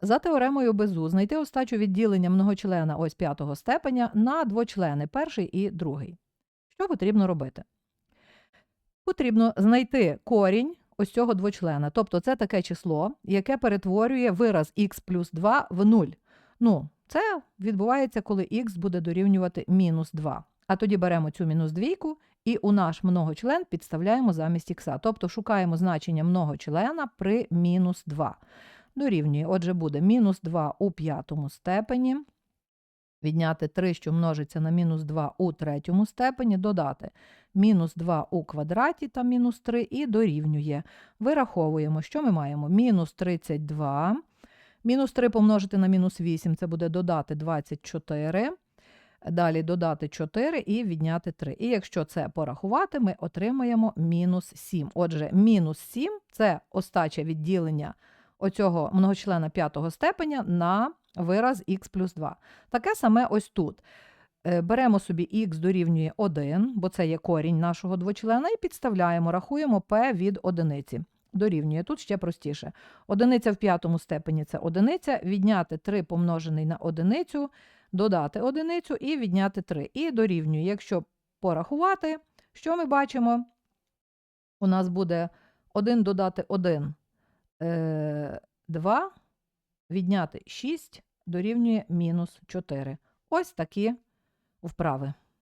За теоремою Безу знайти остачу відділення многочлена ось п'ятого степеня на двочлени, перший і другий. Що потрібно робити? Потрібно знайти корінь ось цього двочлена. Тобто це таке число, яке перетворює вираз х плюс 2 в 0. Ну, це відбувається, коли х буде дорівнювати мінус 2. А тоді беремо цю мінус двійку і у наш многочлен підставляємо замість х. Тобто шукаємо значення многочлена при мінус 2. Дорівнює, отже, буде мінус 2 у п'ятому степені. Відняти 3, що множиться на мінус 2 у третьому степені, додати мінус 2 у квадраті та мінус 3 і дорівнює. Вираховуємо, що ми маємо? Мінус 32. Мінус 3 помножити на мінус 8 це буде додати 24. Далі додати 4 і відняти 3. І якщо це порахувати, ми отримаємо мінус 7. Отже, мінус 7 це остача відділення оцього многочлена п'ятого степеня на вираз х плюс 2. Таке саме ось тут. Е, Беремо собі х дорівнює 1, бо це є корінь нашого двочлена, і підставляємо, рахуємо p від одиниці. Дорівнює. Тут ще простіше. Одиниця в п'ятому степені це одиниця, відняти 3 помножений на одиницю, додати одиницю і відняти 3. І дорівнює. Якщо порахувати, що ми бачимо? У нас буде 1 додати 1 е, 2, відняти 6 дорівнює мінус 4. Ось такі вправи.